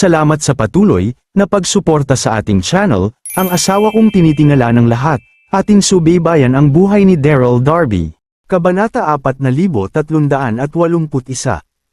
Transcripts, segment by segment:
Salamat sa patuloy na pagsuporta sa ating channel, ang asawa kong tinitingala ng lahat, ating subaybayan ang buhay ni Daryl Darby. Kabanata 4381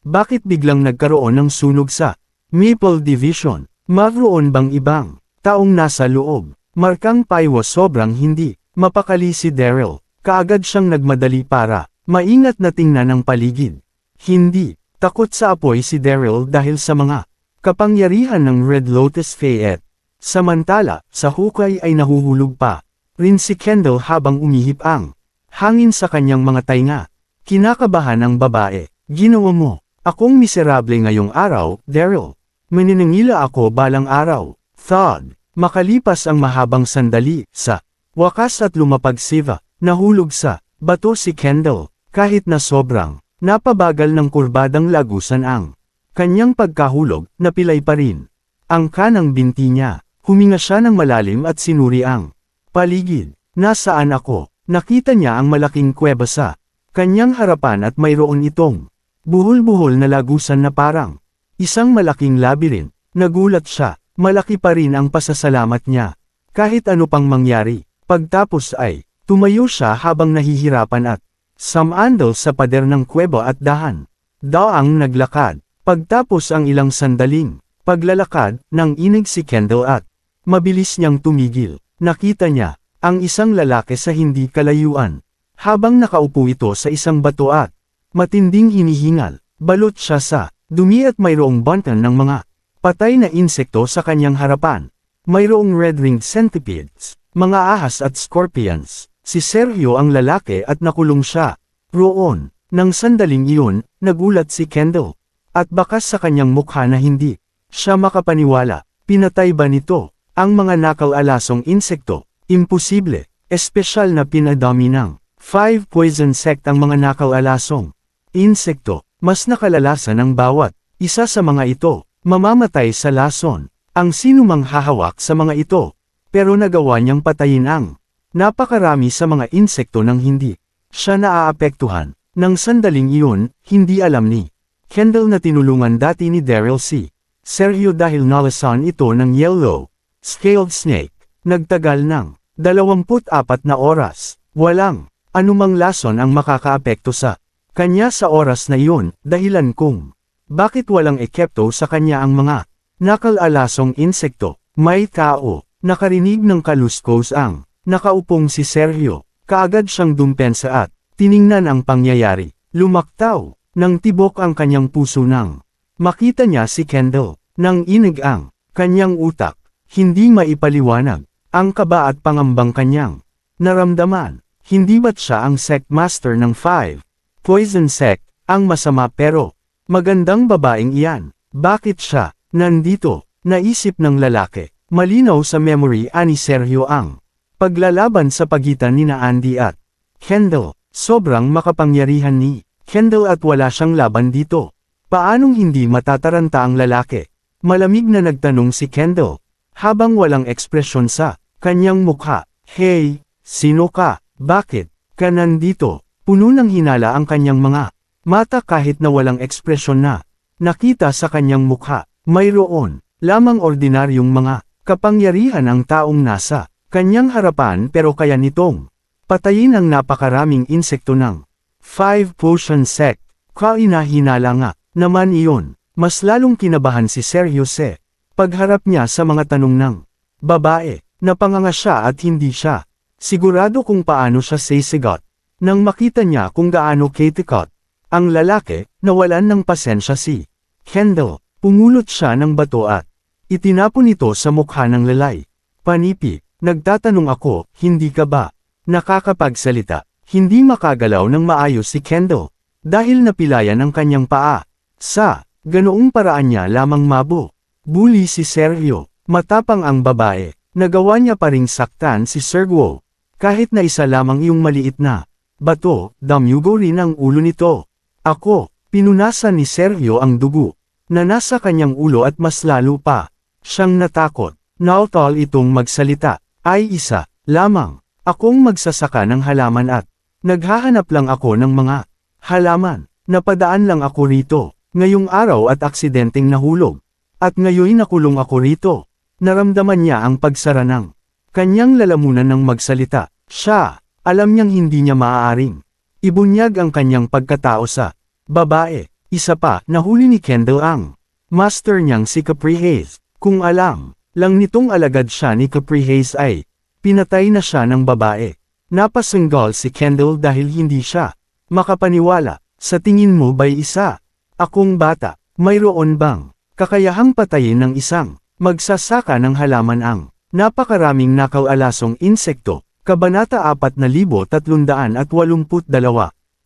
Bakit biglang nagkaroon ng sunog sa Maple Division? Mayroon bang ibang taong nasa loob? Markang paywa sobrang hindi mapakali si Daryl. Kaagad siyang nagmadali para maingat na tingnan ang paligid. Hindi takot sa apoy si Daryl dahil sa mga kapangyarihan ng Red Lotus Fayette. Samantala, sa hukay ay nahuhulog pa rin si Kendall habang umihip ang hangin sa kanyang mga tainga. Kinakabahan ang babae. Ginawa mo. Akong miserable ngayong araw, Daryl. Maninangila ako balang araw. Thud. Makalipas ang mahabang sandali, sa wakas at lumapag siva, nahulog sa bato si Kendall, kahit na sobrang napabagal ng kurbadang lagusan ang kanyang pagkahulog, napilay pa rin. Ang kanang binti niya, huminga siya ng malalim at sinuri ang paligid. Nasaan ako? Nakita niya ang malaking kuweba sa kanyang harapan at mayroon itong buhol-buhol na lagusan na parang isang malaking labirin. Nagulat siya, malaki pa rin ang pasasalamat niya. Kahit ano pang mangyari, pagtapos ay, tumayo siya habang nahihirapan at samandal sa pader ng kuweba at dahan. Daang naglakad, Pagtapos ang ilang sandaling paglalakad, nang inig si Kendall at mabilis niyang tumigil. Nakita niya ang isang lalaki sa hindi kalayuan. Habang nakaupo ito sa isang bato at matinding hinihingal, balot siya sa dumi at mayroong bantan ng mga patay na insekto sa kanyang harapan. Mayroong red-ringed centipedes, mga ahas at scorpions. Si Sergio ang lalaki at nakulong siya. Roon, nang sandaling iyon, nagulat si Kendall. At bakas sa kanyang mukha na hindi siya makapaniwala, pinatay ba nito ang mga nakal-alasong insekto? Imposible, espesyal na pinadami ng five poison sect ang mga nakal-alasong insekto, mas nakalalasan ang bawat isa sa mga ito, mamamatay sa lason. Ang sinumang hahawak sa mga ito, pero nagawa niyang patayin ang napakarami sa mga insekto nang hindi siya naaapektuhan. Nang sandaling iyon, hindi alam ni Kendall na tinulungan dati ni Daryl C. Sergio dahil nalasan ito ng yellow, scaled snake, nagtagal ng 24 na oras, walang anumang lason ang makakaapekto sa kanya sa oras na iyon, dahilan kung bakit walang ekepto sa kanya ang mga nakalalasong insekto, may tao, nakarinig ng kaluskos ang nakaupong si Sergio, kaagad siyang dumpensa at tiningnan ang pangyayari, lumaktaw, nang tibok ang kanyang puso nang makita niya si Kendall, nang inig ang kanyang utak, hindi maipaliwanag, ang kaba at pangambang kanyang naramdaman. Hindi ba't siya ang sect master ng five? Poison sect, ang masama pero magandang babaeng iyan. Bakit siya nandito? Naisip ng lalaki. Malinaw sa memory ani Sergio ang paglalaban sa pagitan ni na Andy at Kendall. Sobrang makapangyarihan ni Kendall at wala siyang laban dito. Paanong hindi matataranta ang lalaki? Malamig na nagtanong si Kendall. Habang walang ekspresyon sa kanyang mukha. Hey, sino ka? Bakit ka nandito? Puno ng hinala ang kanyang mga mata kahit na walang ekspresyon na nakita sa kanyang mukha. Mayroon lamang ordinaryong mga kapangyarihan ang taong nasa kanyang harapan pero kaya nitong patayin ang napakaraming insekto ng Five Potion Sect, kainahinala nga, naman iyon, mas lalong kinabahan si Sergio Se. Pagharap niya sa mga tanong ng babae, napanganga siya at hindi siya. Sigurado kung paano siya sisigot. Nang makita niya kung gaano kitikot, ang lalaki, nawalan ng pasensya si Kendall, pumulot siya ng bato at itinapon ito sa mukha ng lalay. Panipi, nagtatanong ako, hindi ka ba nakakapagsalita? Hindi makagalaw ng maayos si Kendall, dahil napilayan ang kanyang paa. Sa, ganoong paraan niya lamang mabo. Bully si Sergio, matapang ang babae, nagawa niya pa ring saktan si Sergio. Kahit na isa lamang yung maliit na bato, damyugo rin ang ulo nito. Ako, pinunasan ni Sergio ang dugo, na nasa kanyang ulo at mas lalo pa. Siyang natakot, nautol itong magsalita, ay isa, lamang, akong magsasaka ng halaman at Naghahanap lang ako ng mga halaman. Napadaan lang ako rito, ngayong araw at aksidenteng nahulog. At ngayon nakulong ako rito. Naramdaman niya ang pagsara ng kanyang lalamunan ng magsalita. Siya, alam niyang hindi niya maaaring. Ibunyag ang kanyang pagkatao sa babae. Isa pa, nahuli ni Kendall ang master niyang si Capri Hayes. Kung alam, lang nitong alagad siya ni Capri Hayes ay, pinatay na siya ng babae. Napasanggal si Kendall dahil hindi siya makapaniwala. Sa tingin mo ba'y isa? Akong bata, mayroon bang kakayahang patayin ng isang magsasaka ng halaman ang napakaraming nakaw-alasong insekto? Kabanata 4382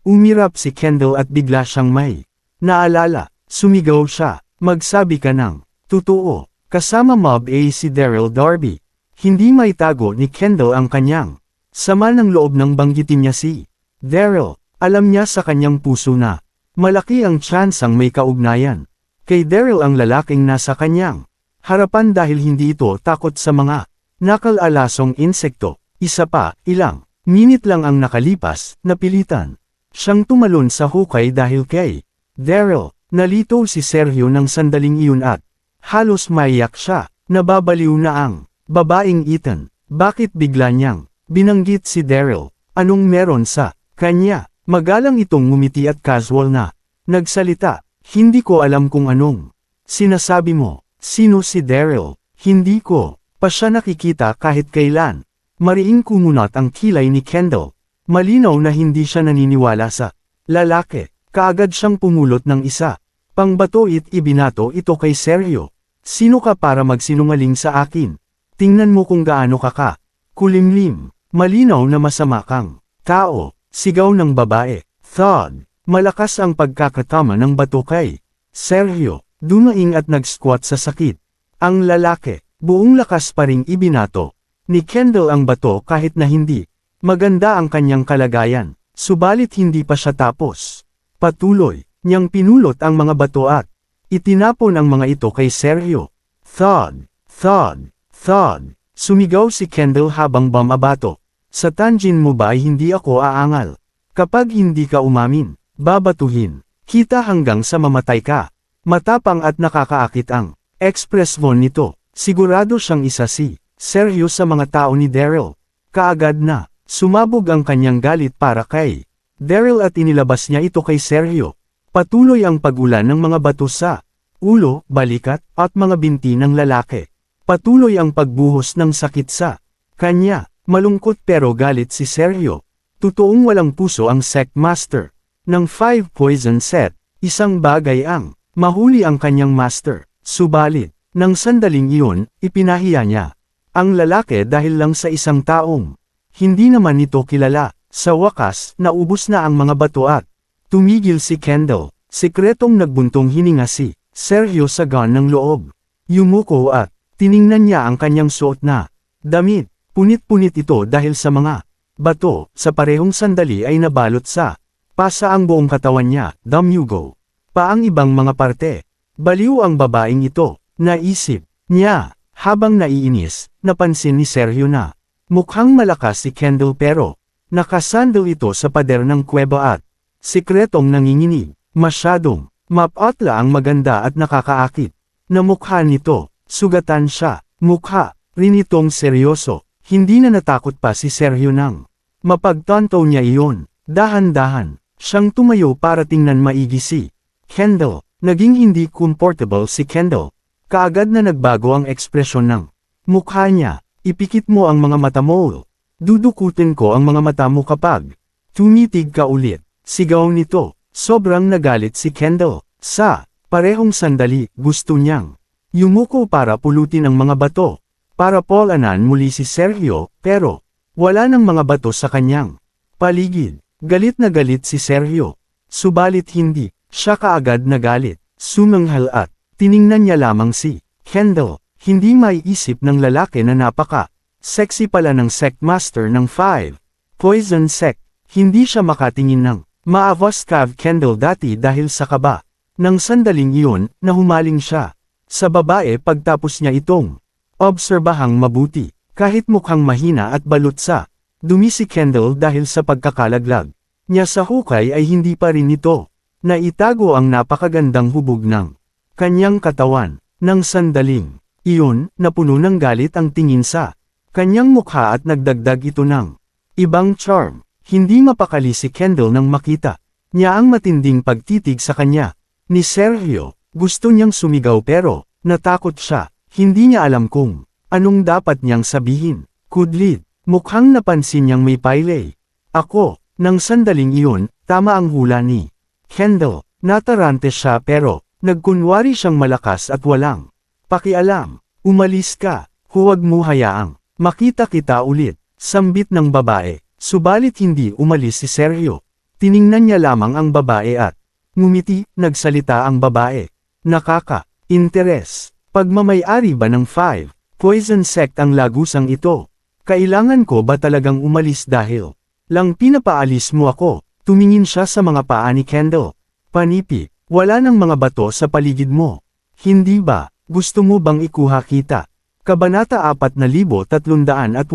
Umirap si Kendall at bigla siyang may naalala, sumigaw siya, magsabi ka ng totoo, kasama mob A si Daryl Darby. Hindi may tago ni Kendall ang kanyang sama ng loob ng banggitin niya si Daryl, alam niya sa kanyang puso na malaki ang tsansang may kaugnayan. Kay Daryl ang lalaking nasa kanyang harapan dahil hindi ito takot sa mga nakal-alasong insekto. Isa pa, ilang minit lang ang nakalipas, napilitan. Siyang tumalon sa hukay dahil kay Daryl, nalito si Sergio ng sandaling iyon at halos maiyak siya, nababaliw na ang babaeng Ethan. Bakit bigla niyang binanggit si Daryl? Anong meron sa kanya? Magalang itong ngumiti at casual na nagsalita. Hindi ko alam kung anong sinasabi mo. Sino si Daryl? Hindi ko pa siya nakikita kahit kailan. Mariing kumunat ang kilay ni Kendall. Malinaw na hindi siya naniniwala sa lalaki. Kaagad siyang pumulot ng isa. Pangbato it ibinato ito kay Sergio. Sino ka para magsinungaling sa akin? Tingnan mo kung gaano ka ka. Kulimlim. Malinaw na masama kang tao. Sigaw ng babae. Thud. Malakas ang pagkakatama ng bato kay Sergio. Dumaing at nag-squat sa sakit. Ang lalaki, buong lakas pa ring ibinato. Ni Kendall ang bato kahit na hindi. Maganda ang kanyang kalagayan, subalit hindi pa siya tapos. Patuloy, niyang pinulot ang mga bato at itinapon ang mga ito kay Sergio. Thud, thud, thud. Sumigaw si Kendall habang bamabato. Sa tanjin mo ba hindi ako aangal? Kapag hindi ka umamin, babatuhin. Kita hanggang sa mamatay ka. Matapang at nakakaakit ang express von nito. Sigurado siyang isa si Sergio sa mga tao ni Daryl. Kaagad na, sumabog ang kanyang galit para kay Daryl at inilabas niya ito kay Sergio. Patuloy ang pagulan ng mga bato sa ulo, balikat, at mga binti ng lalaki. Patuloy ang pagbuhos ng sakit sa kanya. Malungkot pero galit si Sergio. Totoong walang puso ang sect master. Ng 5 poison set, isang bagay ang mahuli ang kanyang master. Subalit, nang sandaling iyon, ipinahiya niya ang lalaki dahil lang sa isang taong. Hindi naman nito kilala. Sa wakas, naubos na ang mga bato at tumigil si Kendall. Sekretong nagbuntong hininga si Sergio sa gan ng loob. Yumuko at tiningnan niya ang kanyang suot na damit. Punit-punit ito dahil sa mga bato sa parehong sandali ay nabalot sa pasa ang buong katawan niya, damyugo. Pa ang ibang mga parte. Baliw ang babaeng ito, naisip niya. Habang naiinis, napansin ni Sergio na mukhang malakas si Kendall pero nakasandal ito sa pader ng kuweba at sikretong nanginginig, masyadong mapatla ang maganda at nakakaakit. Na mukha nito, sugatan siya, mukha, rin itong seryoso, hindi na natakot pa si Sergio nang mapagtanto niya iyon, dahan-dahan, siyang tumayo para tingnan maigi si Kendall, naging hindi comfortable si Kendall, Kaagad na nagbago ang ekspresyon ng mukha niya, ipikit mo ang mga mata mo. Dudukutin ko ang mga mata mo kapag tumitig ka ulit. Sigaw nito, sobrang nagalit si Kendall. Sa parehong sandali, gusto niyang yumuko para pulutin ang mga bato. Para polanan muli si Sergio, pero wala ng mga bato sa kanyang paligid. Galit na galit si Sergio. Subalit hindi, siya kaagad nagalit. Sumanghal at Tiningnan niya lamang si Kendall, hindi may isip ng lalaki na napaka sexy pala ng sect master ng 5. Poison sect, hindi siya makatingin ng maavos Cav Kendall dati dahil sa kaba. Nang sandaling iyon, nahumaling siya sa babae pagtapos niya itong obserbahang mabuti, kahit mukhang mahina at balot sa dumi si Kendall dahil sa pagkakalaglag niya sa hukay ay hindi pa rin ito. Naitago ang napakagandang hubog ng kanyang katawan. Nang sandaling, iyon, napuno ng galit ang tingin sa kanyang mukha at nagdagdag ito ng ibang charm. Hindi mapakali si Kendall nang makita niya ang matinding pagtitig sa kanya. Ni Sergio, gusto niyang sumigaw pero, natakot siya, hindi niya alam kung anong dapat niyang sabihin. Kudlid, mukhang napansin niyang may paylay. Ako, nang sandaling iyon, tama ang hula ni Kendall, natarante siya pero, nagkunwari siyang malakas at walang pakialam. Umalis ka, huwag mo hayaang makita kita ulit, sambit ng babae, subalit hindi umalis si Sergio. Tiningnan niya lamang ang babae at ngumiti, nagsalita ang babae. Nakaka, interes, pagmamayari ba ng 5, poison sect ang lagusang ito? Kailangan ko ba talagang umalis dahil lang pinapaalis mo ako, tumingin siya sa mga paa ni Kendall. Panipi, wala nang mga bato sa paligid mo. Hindi ba, gusto mo bang ikuha kita? Kabanata 4383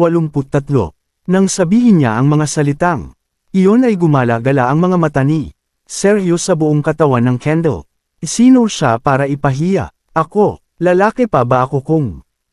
Nang sabihin niya ang mga salitang, iyon ay gumala-gala ang mga mata ni Sergio sa buong katawan ng Kendall. Sino siya para ipahiya? Ako, lalaki pa ba ako kung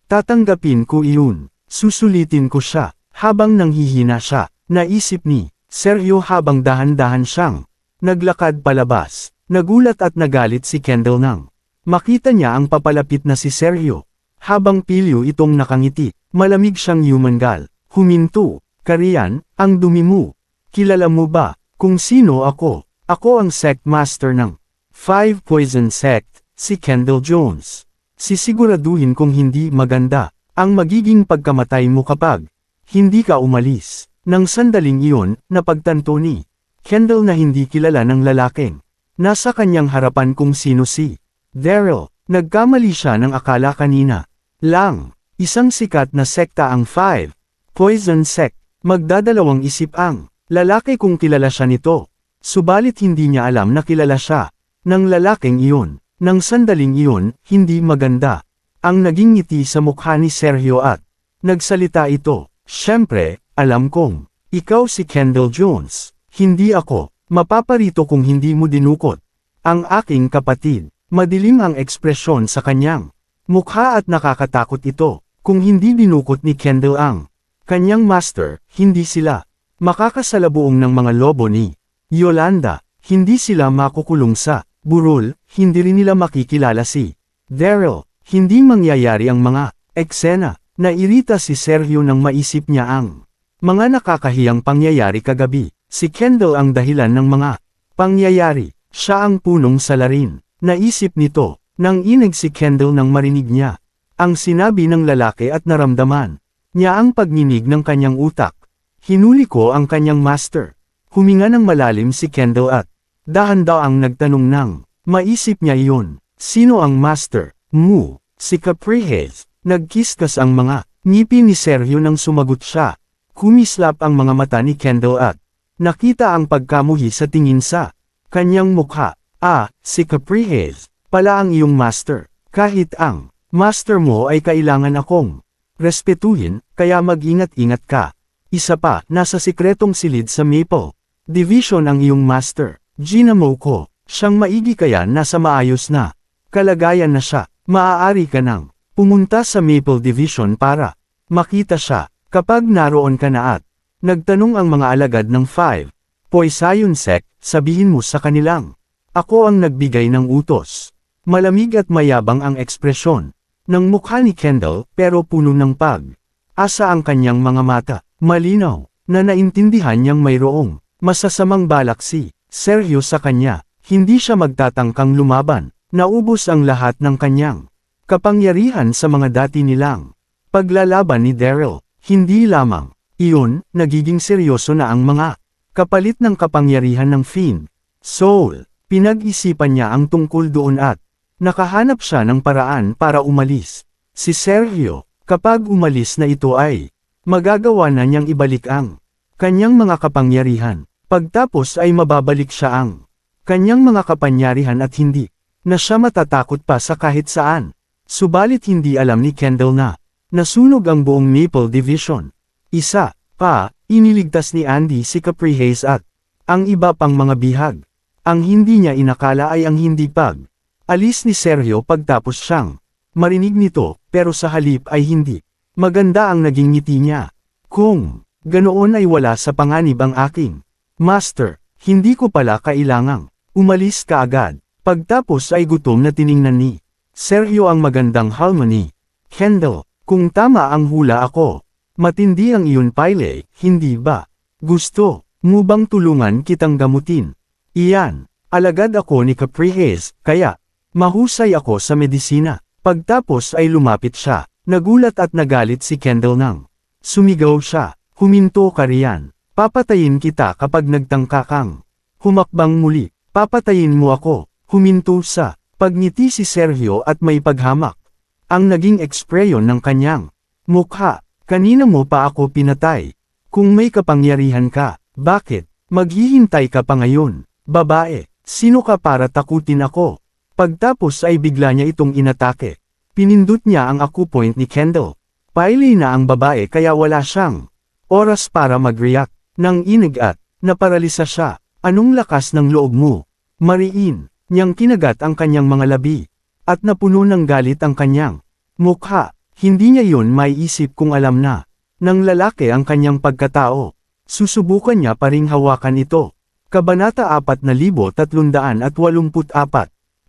tatanggapin ko iyon? Susulitin ko siya, habang nanghihina siya, naisip ni Sergio habang dahan-dahan siyang naglakad palabas. Nagulat at nagalit si Kendall nang makita niya ang papalapit na si Sergio. Habang pilyo itong nakangiti, malamig siyang human gal. Huminto, Karian, ang dumi mo. Kilala mo ba, kung sino ako? Ako ang sect master ng Five Poison Sect, si Kendall Jones. Sisiguraduhin kong hindi maganda, ang magiging pagkamatay mo kapag hindi ka umalis. Nang sandaling iyon, napagtanto ni Kendall na hindi kilala ng lalaking. Nasa kanyang harapan kung sino si Daryl. Nagkamali siya ng akala kanina. Lang, isang sikat na sekta ang Five Poison Sect. Magdadalawang isip ang lalaki kung kilala siya nito. Subalit hindi niya alam na kilala siya. Nang lalaking iyon, nang sandaling iyon, hindi maganda. Ang naging ngiti sa mukha ni Sergio at nagsalita ito, Siyempre, alam kong, ikaw si Kendall Jones, hindi ako, mapaparito kung hindi mo dinukot. Ang aking kapatid, madilim ang ekspresyon sa kanyang mukha at nakakatakot ito, kung hindi dinukot ni Kendall ang kanyang master, hindi sila makakasalabuong ng mga lobo ni Yolanda, hindi sila makukulong sa burol, hindi rin nila makikilala si Daryl, hindi mangyayari ang mga eksena, nairita si Sergio nang maisip niya ang mga nakakahiyang pangyayari kagabi, si Kendall ang dahilan ng mga pangyayari, siya ang punong salarin, naisip nito, nang inig si Kendall nang marinig niya, ang sinabi ng lalaki at naramdaman, niya ang pagninig ng kanyang utak, hinuli ko ang kanyang master, huminga ng malalim si Kendall at, dahan daw ang nagtanong ng, maisip niya iyon, sino ang master, mu, si Caprihez, nagkiskas ang mga, ngipin ni Sergio nang sumagot siya, kumislap ang mga mata ni Kendall at, nakita ang pagkamuhi sa tingin sa, kanyang mukha, ah, si Caprihez, pala ang iyong master, kahit ang, master mo ay kailangan akong, respetuhin, kaya mag-ingat-ingat ka. Isa pa, nasa sikretong silid sa Maple. Division ang iyong master, Gina ko, siyang maigi kaya nasa maayos na. Kalagayan na siya, maaari ka nang, pumunta sa Maple Division para, makita siya, kapag naroon ka na at, nagtanong ang mga alagad ng 5, Poisayon Sect, sabihin mo sa kanilang, ako ang nagbigay ng utos. Malamig at mayabang ang ekspresyon, ng mukha ni Kendall, pero puno ng pag. Asa ang kanyang mga mata, malinaw, na naintindihan niyang mayroong, masasamang balak si Sergio sa kanya, hindi siya magtatangkang lumaban, naubos ang lahat ng kanyang kapangyarihan sa mga dati nilang paglalaban ni Daryl, hindi lamang, iyon, nagiging seryoso na ang mga kapalit ng kapangyarihan ng Finn. Soul, pinag-isipan niya ang tungkol doon at nakahanap siya ng paraan para umalis. Si Sergio, kapag umalis na ito ay magagawa na niyang ibalik ang kanyang mga kapangyarihan. Pagtapos ay mababalik siya ang kanyang mga kapangyarihan at hindi na siya matatakot pa sa kahit saan. Subalit hindi alam ni Kendall na nasunog ang buong Maple Division. Isa, pa, iniligtas ni Andy si Capri Hayes at ang iba pang mga bihag. Ang hindi niya inakala ay ang hindi pag alis ni Sergio pagtapos siyang marinig nito, pero sa halip ay hindi. Maganda ang naging ngiti niya. Kung, ganoon ay wala sa panganib ang aking. Master, hindi ko pala kailangang. Umalis ka agad. Pagtapos ay gutom na tiningnan ni Sergio ang magandang harmony. Kendall, kung tama ang hula ako. Matindi ang iyon pile, hindi ba? Gusto, mo bang tulungan kitang gamutin? Iyan, alagad ako ni Caprihes, kaya, mahusay ako sa medisina. Pagtapos ay lumapit siya, nagulat at nagalit si Kendall nang. Sumigaw siya, huminto ka riyan. Papatayin kita kapag nagtangka kang. Humakbang muli, papatayin mo ako, huminto sa, pagngiti si Sergio at may paghamak. Ang naging ekspresyon ng kanyang mukha, kanina mo pa ako pinatay. Kung may kapangyarihan ka, bakit, maghihintay ka pa ngayon? Babae, sino ka para takutin ako? Pagtapos ay bigla niya itong inatake. Pinindot niya ang akupoint ni Kendall. Paili na ang babae kaya wala siyang oras para mag-react. Nang inig at naparalisa siya, anong lakas ng loob mo? Mariin, niyang kinagat ang kanyang mga labi. At napuno ng galit ang kanyang mukha. Hindi niya yun maiisip kung alam na ng lalaki ang kanyang pagkatao. Susubukan niya pa ring hawakan ito. Kabanata 4384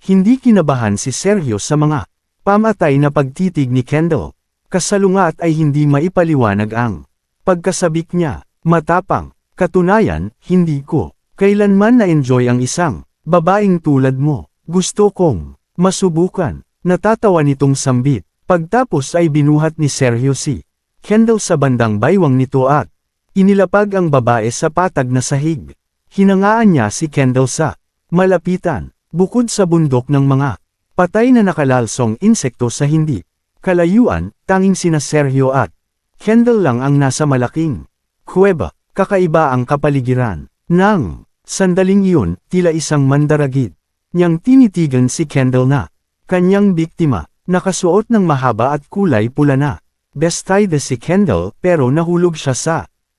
Hindi kinabahan si Sergio sa mga pamatay na pagtitig ni Kendall. Kasalungat ay hindi maipaliwanag ang pagkasabik niya, matapang, katunayan, hindi ko kailanman na-enjoy ang isang babaeng tulad mo. Gusto kong masubukan. Natatawa nitong sambit. Pagtapos ay binuhat ni Sergio si Kendall sa bandang baywang nito at inilapag ang babae sa patag na sahig. Hinangaan niya si Kendall sa malapitan, bukod sa bundok ng mga patay na nakalalsong insekto sa hindi. Kalayuan, tanging sina Sergio at Kendall lang ang nasa malaking kuweba, kakaiba ang kapaligiran. Nang sandaling iyon, tila isang mandaragid, niyang tinitigan si Kendall na kanyang biktima, nakasuot ng mahaba at kulay pula na. Bestide si Kendall pero nahulog siya sa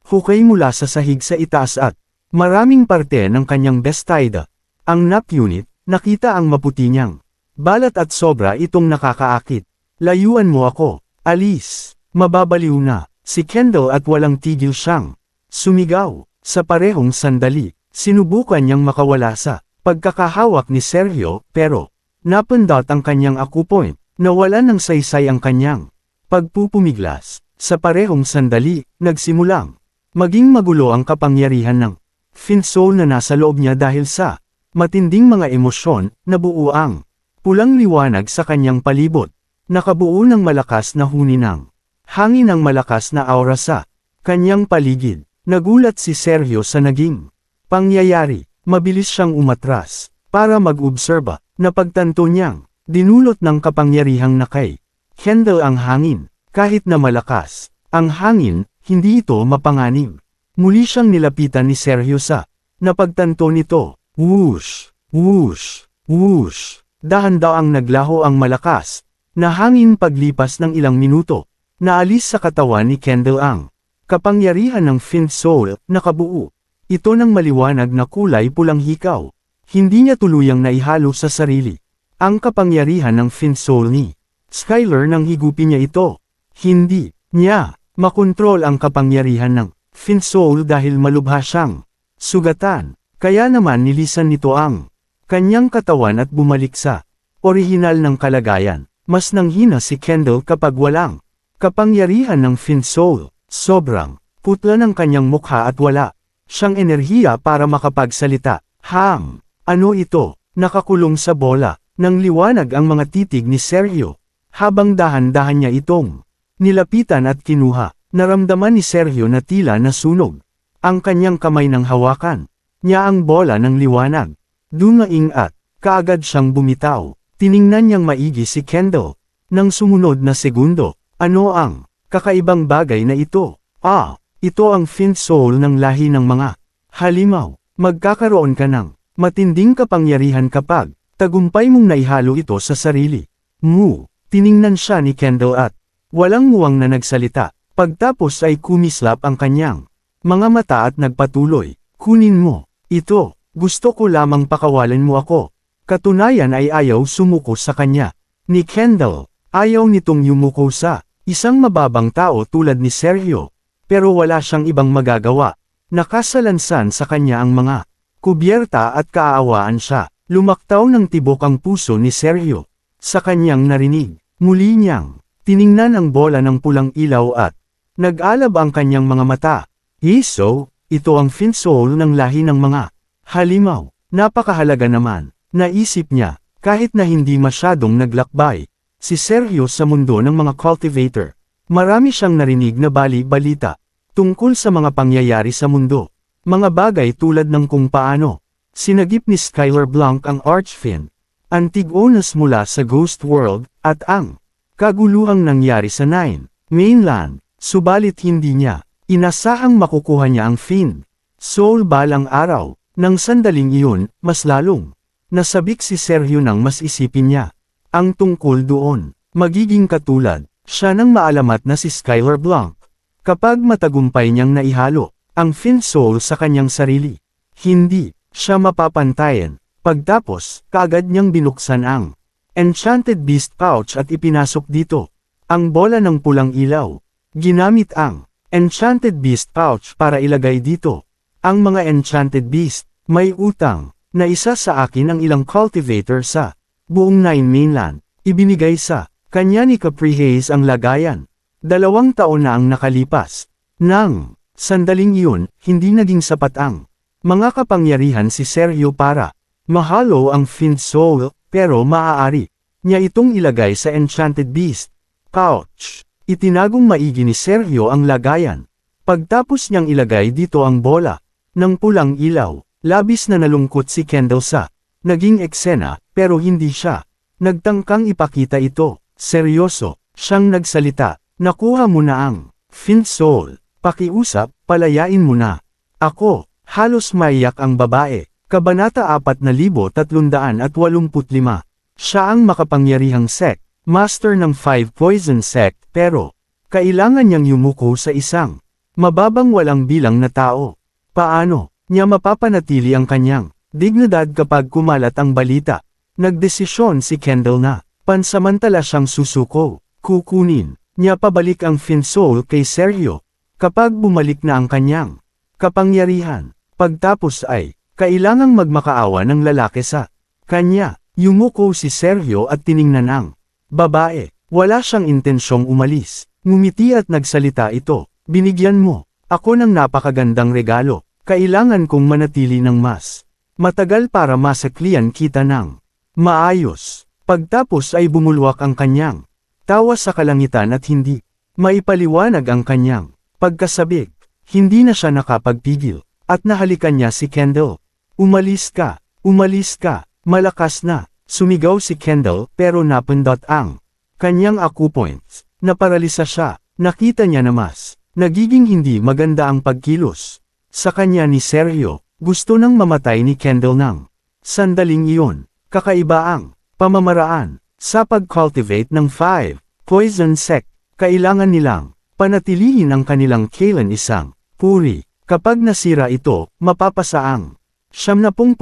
hukay mula sa sahig sa itaas at maraming parte ng kanyang bestide. Ang nap unit, nakita ang maputi niyang balat at sobra itong nakakaakit. Layuan mo ako, alis, mababaliw na, si Kendall at walang tigil siyang sumigaw. Sa parehong sandali, sinubukan niyang makawala sa pagkakahawak ni Sergio pero napundot ang kanyang akupoint. Nawalan ng saysay ang kanyang pagpupumiglas. Sa parehong sandali, nagsimulang maging magulo ang kapangyarihan ng Finsoul na nasa loob niya dahil sa matinding mga emosyon na buo ang pulang liwanag sa kanyang palibot. Nakabuo ng malakas na huni ng hangin ng malakas na aura sa kanyang paligid. Nagulat si Sergio sa naging pangyayari. Mabilis siyang umatras para mag-obserba. Napagtanto niyang Dinulot ng kapangyarihang na kay Kendall ang hangin, kahit na malakas. Ang hangin, hindi ito mapanganib. Muli siyang nilapitan ni Sergio sa napagtanto nito. Whoosh, whoosh, whoosh. Dahan-daang naglaho ang malakas na hangin paglipas ng ilang minuto. Naalis sa katawan ni Kendall ang kapangyarihan ng Fin Soul nakabuo. Ito ng maliwanag na kulay pulang hikaw. Hindi niya tuluyang naihalo sa sarili. Ang kapangyarihan ng Finsoul ni Skyler nang higupin niya ito. Hindi niya makontrol ang kapangyarihan ng Finsoul dahil malubha siyang sugatan. Kaya naman nilisan nito ang kanyang katawan at bumalik sa orihinal ng kalagayan. Mas nanghina si Kendall kapag walang kapangyarihan ng Finsoul. Sobrang putla ng kanyang mukha at wala siyang enerhiya para makapagsalita. Ham! Ano ito? Nakakulong sa bola. Nang liwanag ang mga titig ni Sergio, habang dahan-dahan niya itong nilapitan at kinuha, naramdaman ni Sergio na tila nasunog. Ang kanyang kamay ng hawakan, niya ang bola ng liwanag. Dumaing at, kaagad siyang bumitaw. Tiningnan niyang maigi si Kendall. Nang sumunod na segundo, ano ang kakaibang bagay na ito? Ah, ito ang fin soul ng lahi ng mga halimaw. Magkakaroon ka ng matinding kapangyarihan kapag Tagumpay mong naihalo ito sa sarili. Mu, tiningnan siya ni Kendall at walang muwang na nagsalita. Pagtapos ay kumislap ang kanyang mga mata at nagpatuloy. Kunin mo, ito, gusto ko lamang pakawalan mo ako. Katunayan ay ayaw sumuko sa kanya. Ni Kendall, Ayaw nitong yumuko sa isang mababang tao tulad ni Sergio. Pero wala siyang ibang magagawa. Nakasalansan sa kanya ang mga kubyerta at kaaawaan siya. Lumaktaw ng tibok ang puso ni Sergio. Sa kanyang narinig, muli niyang tiningnan ang bola ng pulang ilaw at nag-alab ang kanyang mga mata. Hiso, ito ang fin soul ng lahi ng mga halimaw. Napakahalaga naman, naisip niya, kahit na hindi masyadong naglakbay. Si Sergio sa mundo ng mga cultivator. Marami siyang narinig na bali-balita tungkol sa mga pangyayari sa mundo. Mga bagay tulad ng kung paano sinagip ni Skylar Blanc ang Archfin, Antigonas mula sa Ghost World, at ang kaguluhang nangyari sa Nine Mainland, subalit hindi niya inasahang makukuha niya ang Fin. Soul balang araw, nang sandaling iyon, mas lalong nasabik si Sergio nang mas isipin niya ang tungkol doon. Magiging katulad, siya nang maalamat na si Skylar Blanc. Kapag matagumpay niyang naihalo, ang Fin Soul sa kanyang sarili. Hindi, siya mapapantayan. Pagtapos, kaagad niyang binuksan ang Enchanted Beast Pouch at ipinasok dito. Ang bola ng pulang ilaw. Ginamit ang Enchanted Beast Pouch para ilagay dito. Ang mga Enchanted Beast, may utang, na isa sa akin ang ilang cultivator sa buong Nine Mainland. Ibinigay sa kanya ni Capri Hayes ang lagayan. Dalawang taon na ang nakalipas. Nang sandaling iyon, hindi naging sapat ang mga kapangyarihan si Sergio para mahalo ang Fin Soul, pero maaari niya itong ilagay sa Enchanted Beast. Pouch. Itinagong maigi ni Sergio ang lagayan. Pagtapos niyang ilagay dito ang bola ng pulang ilaw, labis na nalungkot si Kendall sa naging eksena, pero hindi siya nagtangkang ipakita ito. Seryoso, siyang nagsalita, nakuha mo na ang Fin Soul. Pakiusap, palayain mo na. Ako, halos maiyak ang babae. Kabanata 4385. Siya ang makapangyarihang sect, master ng five poison sect, pero kailangan niyang yumuko sa isang mababang walang bilang na tao. Paano niya mapapanatili ang kanyang dignidad kapag kumalat ang balita? Nagdesisyon si Kendall na pansamantala siyang susuko, kukunin niya pabalik ang Fin Soul kay Sergio. Kapag bumalik na ang kanyang kapangyarihan, pagtapos ay kailangang magmakaawa ng lalaki sa kanya. Yumuko si Sergio at tiningnan ang babae. Wala siyang intensyong umalis. Ngumiti at nagsalita ito. Binigyan mo ako ng napakagandang regalo. Kailangan kong manatili ng mas matagal para masaklian kita ng maayos. Pagtapos ay bumulwak ang kanyang tawa sa kalangitan at hindi maipaliwanag ang kanyang pagkasabik. Hindi na siya nakapagpigil at nahalikan niya si Kendall. Umalis ka, umalis ka. Malakas na, sumigaw si Kendall pero napundot ang kanyang acupoints. Naparalisa siya, nakita niya na mas nagiging hindi maganda ang pagkilos. Sa kanya ni Sergio, gusto nang mamatay ni Kendall ng sandaling iyon. Kakaiba ang pamamaraan sa pag-cultivate ng five poison sect. Kailangan nilang panatilihin ang kanilang kailan isang puri. Kapag nasira ito, mapapasa ang 70%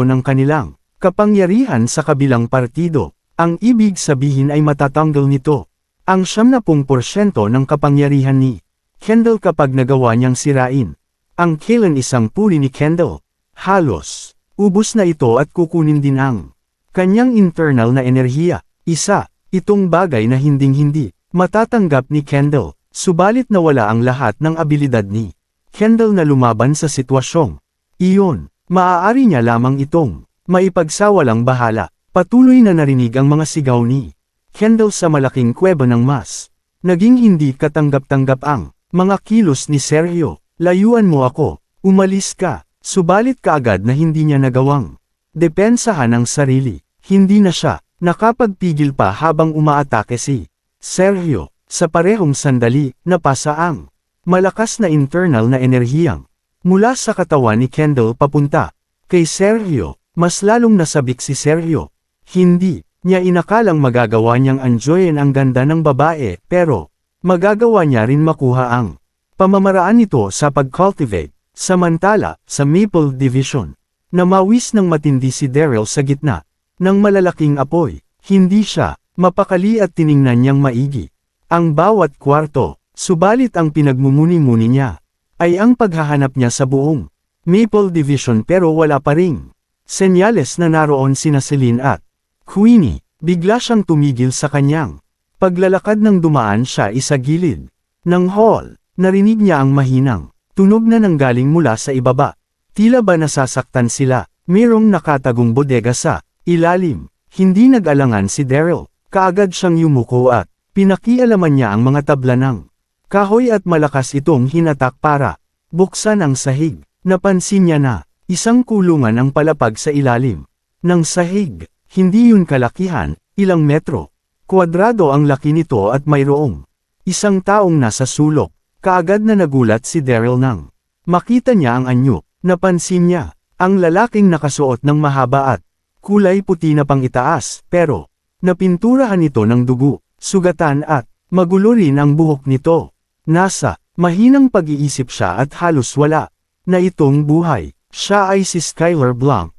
ng kanilang kapangyarihan sa kabilang partido. Ang ibig sabihin ay matatanggal nito. Ang 70% ng kapangyarihan ni Kendall kapag nagawa niyang sirain. Ang kailan isang puri ni Kendall. Halos, ubos na ito at kukunin din ang kanyang internal na enerhiya. Isa, itong bagay na hinding-hindi matatanggap ni Kendall, subalit nawala ang lahat ng abilidad ni Kendall na lumaban sa sitwasyong. Iyon, maaari niya lamang itong Maipagsawalang bahala, patuloy na narinig ang mga sigaw ni Kendall sa malaking kuweba ng mas. Naging hindi katanggap-tanggap ang mga kilos ni Sergio. Layuan mo ako, umalis ka, subalit kaagad na hindi niya nagawang. Depensahan ang sarili, hindi na siya nakapagpigil pa habang umaatake si Sergio. Sa parehong sandali, napasa ang malakas na internal na enerhiyang mula sa katawan ni Kendall papunta kay Sergio. Mas lalong nasabik si Sergio. Hindi niya inakalang magagawa niyang enjoyin ang ganda ng babae, pero magagawa niya rin makuha ang pamamaraan nito sa pag-cultivate. Samantala, sa Maple Division, namawis ng matindi si Daryl sa gitna ng malalaking apoy. Hindi siya Mapakali at tiningnan niyang maigi. Ang bawat kwarto, subalit ang pinagmumuni-muni niya, ay ang paghahanap niya sa buong Maple Division pero wala pa ring. Senyales na naroon sina Celine at Queenie, bigla siyang tumigil sa kanyang. Paglalakad ng dumaan siya isa gilid ng hall, narinig niya ang mahinang, tunog na nanggaling mula sa ibaba. Tila ba nasasaktan sila, mayroong nakatagong bodega sa ilalim. Hindi nag-alangan si Daryl, kaagad siyang yumuko at pinakialaman niya ang mga tabla ng kahoy at malakas itong hinatak para buksan ang sahig. Napansin niya na, isang kulungan ang palapag sa ilalim ng sahig. Hindi yun kalakihan, ilang metro. Kwadrado ang laki nito at mayroong isang taong nasa sulok. Kaagad na nagulat si Daryl nang makita niya ang anyo. Napansin niya, ang lalaking nakasuot ng mahaba at kulay puti na pang itaas, pero napinturahan ito ng dugo, sugatan at magulo rin ang buhok nito. Nasa mahinang pag-iisip siya at halos wala na itong buhay. Siya ay si Skylar Blanc.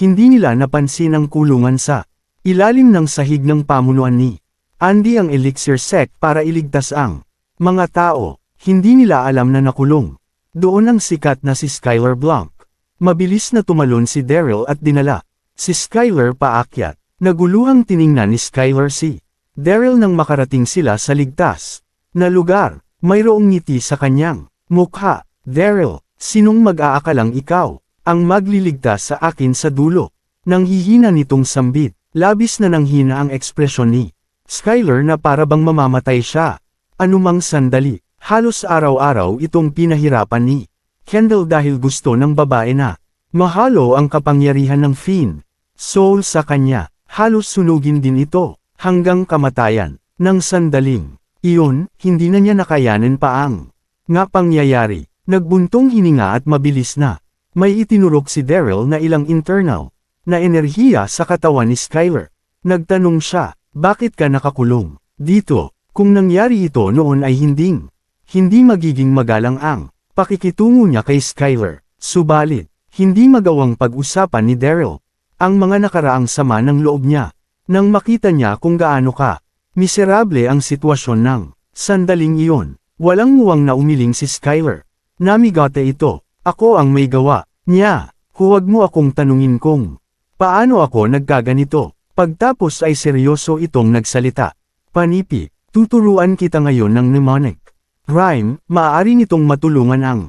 Hindi nila napansin ang kulungan sa ilalim ng sahig ng pamunuan ni Andy ang elixir sect para iligtas ang mga tao. Hindi nila alam na nakulong. Doon ang sikat na si Skylar Blanc. Mabilis na tumalon si Daryl at dinala. Si Skylar paakyat. Naguluhang tiningnan ni Skylar si Daryl nang makarating sila sa ligtas na lugar. Mayroong ngiti sa kanyang mukha. Daryl, Sinong mag-aakalang ikaw, ang magliligtas sa akin sa dulo? Nang hihina nitong sambit, labis na nanghina ang ekspresyon ni Skyler na para bang mamamatay siya. Anumang sandali, halos araw-araw itong pinahirapan ni Kendall dahil gusto ng babae na mahalo ang kapangyarihan ng Finn. Soul sa kanya, halos sunugin din ito, hanggang kamatayan, ng sandaling. Iyon, hindi na niya nakayanin pa ang nga pangyayari. Nagbuntong hininga at mabilis na. May itinurok si Daryl na ilang internal na enerhiya sa katawan ni Skyler. Nagtanong siya, bakit ka nakakulong? Dito, kung nangyari ito noon ay hinding. Hindi magiging magalang ang pakikitungo niya kay Skyler. Subalit, hindi magawang pag-usapan ni Daryl ang mga nakaraang sama ng loob niya. Nang makita niya kung gaano ka, miserable ang sitwasyon ng sandaling iyon. Walang muwang na umiling si Skyler. Namigate ito, ako ang may gawa, niya, huwag mo akong tanungin kung paano ako nagkaganito. Pagtapos ay seryoso itong nagsalita. Panipi, tuturuan kita ngayon ng mnemonic. Rhyme, maaari nitong matulungan ang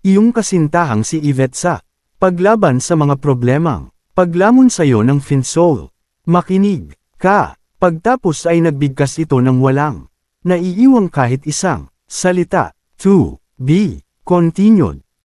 iyong kasintahang si Yvette sa paglaban sa mga problemang paglamon sayo ng Finsoul. Makinig ka, pagtapos ay nagbigkas ito ng walang naiiwang kahit isang salita. 2. B. Continued.